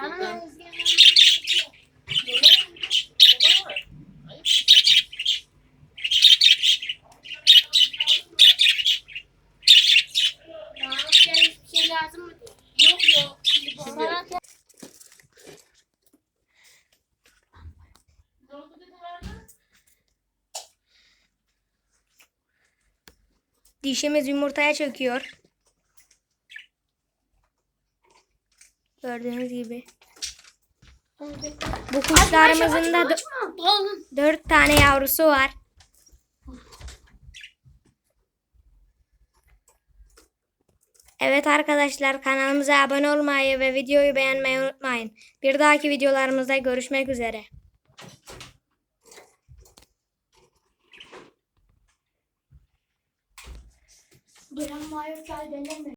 Sana Dişimiz yumurtaya çöküyor. Gördüğünüz gibi. Bu kuşlarımızın da dört tane yavrusu var. Evet arkadaşlar kanalımıza abone olmayı ve videoyu beğenmeyi unutmayın. Bir dahaki videolarımızda görüşmek üzere. Duran mayo çay.